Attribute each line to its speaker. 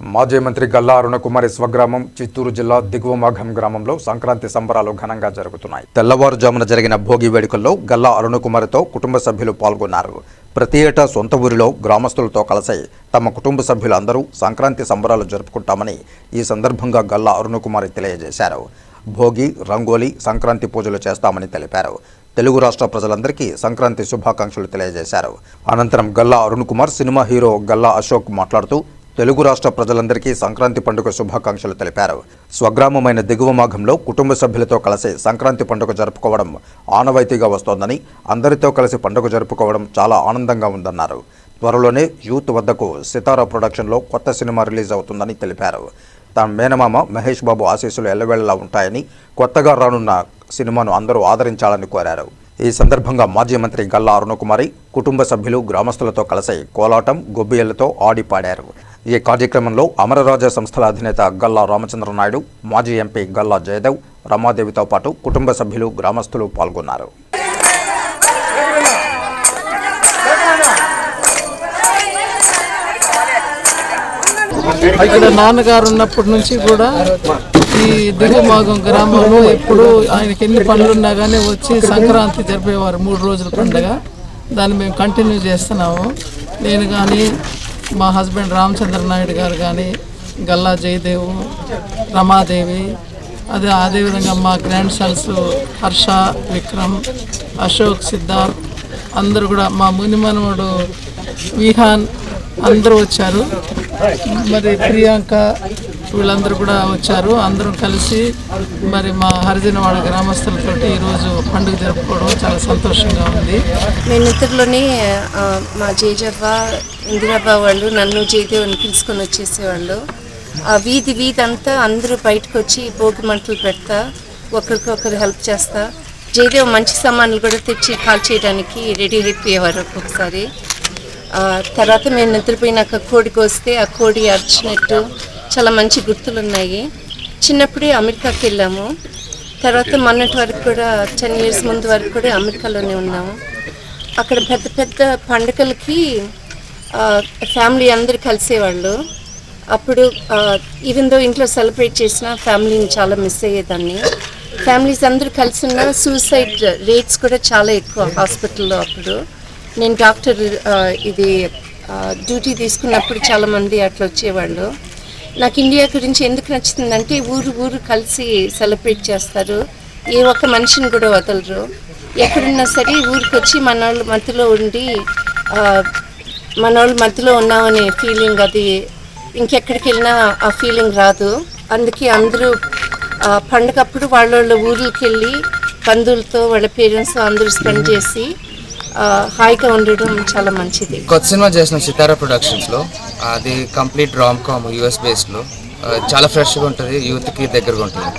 Speaker 1: మాజీ మంత్రి గల్లా అరుణకుమారి స్వగ్రామం చిత్తూరు జిల్లా దిగువమాఘం గ్రామంలో సంక్రాంతి సంబరాలు ఘనంగా జరుగుతున్నాయి. తెల్లవారుజామున జరిగిన భోగి వేడుకల్లో గల్లా అరుణకుమారితో కుటుంబ సభ్యులు పాల్గొన్నారు. ప్రతి ఏటా సొంత ఊరిలో గ్రామస్తులతో కలిసి తమ కుటుంబ సభ్యులందరూ సంక్రాంతి సంబరాలు జరుపుకుంటామని ఈ సందర్భంగా గల్లా అరుణకుమారి తెలియజేశారు. భోగి రంగోలీ సంక్రాంతి పూజలు చేస్తామని తెలిపారు. తెలుగు రాష్ట్ర ప్రజలందరికీ సంక్రాంతి శుభాకాంక్షలు తెలియజేశారు. అనంతరం గల్లా అరుణ్ కుమార్ సినిమా హీరో గల్లా అశోక్ మాట్లాడుతూ తెలుగు రాష్ట్ర ప్రజలందరికీ సంక్రాంతి పండుగ శుభాకాంక్షలు తెలిపారు. స్వగ్రామమైన దిగువ మాఘంలో కుటుంబ సభ్యులతో కలిసి సంక్రాంతి పండుగ జరుపుకోవడం ఆనవాయితీగా వస్తోందని అందరితో కలిసి పండుగ జరుపుకోవడం చాలా ఆనందంగా ఉందన్నారు. త్వరలోనే యూత్ వద్దకు సితారా ప్రొడక్షన్లో కొత్త సినిమా రిలీజ్ అవుతుందని తెలిపారు. తన మేనమామ మహేష్ బాబు ఆశీస్సులు ఎల్లవేళలా ఉంటాయని కొత్తగా రానున్న సినిమాను అందరూ ఆదరించాలని కోరారు. ఈ సందర్భంగా మాజీ మంత్రి గల్లా అరుణకుమారి కుటుంబ సభ్యులు గ్రామస్తులతో కలిసి కోలాటం గొబ్బియలతో ఆడి పాడారు. ఈ కార్యక్రమంలో అమరరాజా సంస్థల అధినేత గల్లా రామచంద్ర నాయుడు మాజీ ఎంపీ గల్లా జయదేవ్ రమాదేవితో పాటు కుటుంబ సభ్యులు గ్రామస్తులు పాల్గొన్నారు.
Speaker 2: ఇక్కడ నాన్నగారు ఉన్నప్పటి నుంచి కూడా ఈ దిగుమాగం గ్రామంలో ఎప్పుడు ఆయనకి ఎన్ని పనులు ఉన్నా కానీ వచ్చి సంక్రాంతి జరిపేవారు మూడు రోజుల పండుగ. దాన్ని మేము కంటిన్యూ చేస్తున్నాము. నేను కానీ మా హస్బెండ్ రామచంద్ర నాయుడు గారు కానీ గల్లా జయదేవ్ రమాదేవి అదే అదేవిధంగా మా గ్రాండ్ సన్స్ హర్ష విక్రమ్ అశోక్ సిద్ధార్థ్ అందరూ కూడా మా మునిమనవుడు విహాన్ అందరూ వచ్చారు. మరి ప్రియాంక వీళ్ళందరూ కూడా వచ్చారు. అందరం కలిసి మరి మా హరిజనవాడ గ్రామస్తులతో ఈరోజు పండుగ జరుపుకోవడం చాలా సంతోషంగా ఉంది.
Speaker 3: నేను ఇద్దరులోనే మా జేజవ్వ ఇందిరవ్వ వాళ్ళు నన్ను జయదేవుని పిలుచుకొని వచ్చేసేవాళ్ళు. ఆ వీధి వీధి అంతా అందరూ బయటకు వచ్చి భోగి మంటలు పెడతా ఒకరికొకరు హెల్ప్ చేస్తా. జయదేవ్ మంచి సామాన్లు కూడా తెచ్చి కాల్ చేయడానికి రెడీ అయిపోయేవారు ఒక్కొక్కసారి. తర్వాత మేము నిద్రపోయినాక కోడి కోస్తే ఆ కోడి అరిచినట్టు చాలా మంచి గుర్తులు ఉన్నాయి చిన్నప్పుడే అమెరికాకి వెళ్ళాము. తర్వాత మొన్నటి వరకు కూడా టెన్ ఇయర్స్ ముందు వరకు కూడా అమెరికాలోనే ఉన్నాము. అక్కడ పెద్ద పెద్ద పండుగలకి ఫ్యామిలీ అందరు కలిసేవాళ్ళు. అప్పుడు ఈవెన్ దో ఇంట్లో సెలబ్రేట్ చేసిన ఫ్యామిలీని చాలా మిస్ అయ్యేదాన్ని. ఫ్యామిలీస్ అందరూ కలిసి ఉన్న సూసైడ్ రేట్స్ కూడా చాలా ఎక్కువ హాస్పిటల్లో అప్పుడు. నేను డాక్టర్ ఇది డ్యూటీ తీసుకున్నప్పుడు చాలామంది అట్లా వచ్చేవాళ్ళు. నాకు ఇండియా గురించి ఎందుకు నచ్చుతుందంటే ఊరు ఊరు కలిసి సెలబ్రేట్ చేస్తారు. ఏ ఒక్క మనిషిని కూడా వదలరు. ఎక్కడున్నా సరే ఊరికి వచ్చి మన వాళ్ళ మధ్యలో ఉండి మన వాళ్ళ మధ్యలో ఉన్నామనే ఫీలింగ్ అది ఇంకెక్కడికి వెళ్ళినా ఆ ఫీలింగ్ రాదు. అందుకే అందరూ పండగప్పుడు వాళ్ళ వాళ్ళ ఊర్లకి వెళ్ళి బంధువులతో వాళ్ళ పేరెంట్స్ అందరూ స్పెండ్ చేసి హాయిగా ఉండడం చాలా మంచిది.
Speaker 4: కొత్త సినిమా చేసిన సితారా ప్రొడక్షన్స్లో అది కంప్లీట్ రామ్ కామ్ యూఎస్లో చాలా ఫ్రెష్గా ఉంటుంది యూత్కి దగ్గరగా ఉంటుంది.